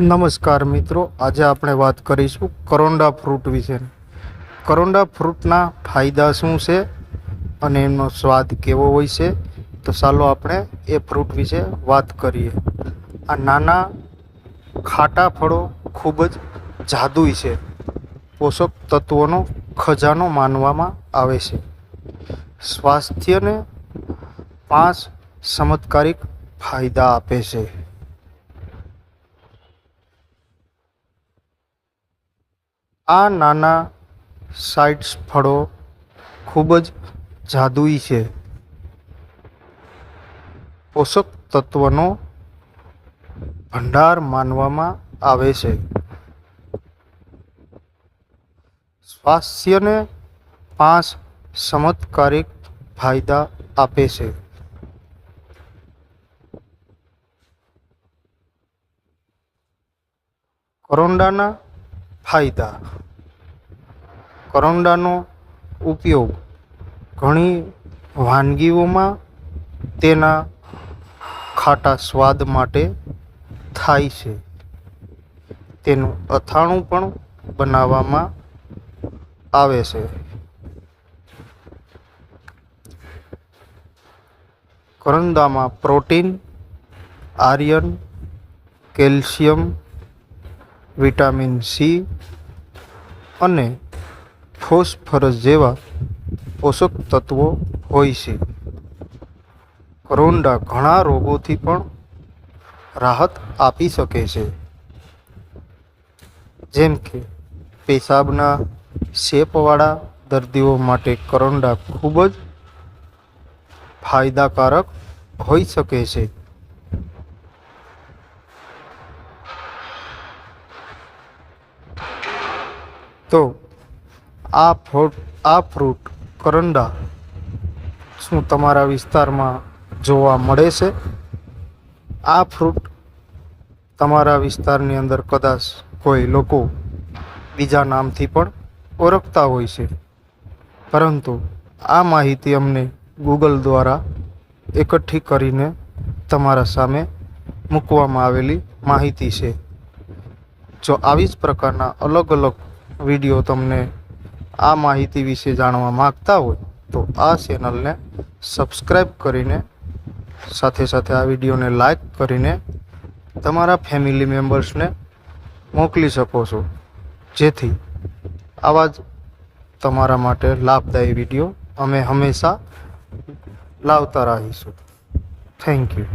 નમસ્કાર મિત્રો, આજે આપણે વાત કરીશું કરોંડા ફ્રૂટ વિશે. કરોંડા ફ્રૂટના ફાયદા શું છે અને એમનો સ્વાદ કેવો હોય છે? તો ચાલો આપણે એ ફ્રૂટ વિશે વાત કરીએ. આ નાના ખાટા ફળો ખૂબ જ જાદુઈ છે. પોષક તત્વોનો ખજાનો માનવામાં આવે છે. સ્વાસ્થ્યને પાંચ ચમત્કારિક ફાયદા આપે છે. આ નાના સાઇટ્સ ફળો ખૂબ જ જાદુઈ છે. પોષક તત્વનો ભંડાર માનવામાં આવે છે. સ્વાસ્થ્યને પાંચ ચમત્કારિક ફાયદા આપે છે. કરોંડાના ફાયદા કરોંડાનો ઉપયોગ ઘણી વાનગીઓમાં તેના ખાટા સ્વાદ માટે થાય છે. તેનું અથાણું પણ બનાવવામાં આવે છે. કરંદામાં protein iron calcium, vitamin C અને ફોસ્ફરસ જેવા પોષક તત્વો હોય છે. કરોંડા ઘણા રોગોથી પણ રાહત આપી શકે છે. જેમ કે પેશાબના શેપવાળા દર્દીઓ માટે કરોંડા ખૂબ જ ફાયદાકારક હોઈ શકે છે. તો આ ફ્રૂટ આ ફ્રૂટ કરંડા શું તમારા વિસ્તારમાં જોવા મળે છે? આ ફ્રૂટ તમારા વિસ્તારની અંદર કદાચ કોઈ લોકો બીજા નામથી પણ ઓળખતા હોય છે. પરંતુ આ માહિતી અમને ગૂગલ દ્વારા એકઠી કરીને તમારા સામે મૂકવામાં આવેલી માહિતી છે. જો આવી જ પ્રકારના અલગ અલગ વીડિયો તમને આ માહિતી વિશે જાણવા માગતા હોય તો આ ચેનલને સબસ્ક્રાઈબ કરીને સાથે સાથે આ વિડીયોને લાઈક કરીને તમારા ફેમિલી મેમ્બર્સને મોકલી શકો છો. જેથી આવા જ તમારા માટે લાભદાયી વીડિયો અમે હંમેશા લાવતા રહીશું. Thank you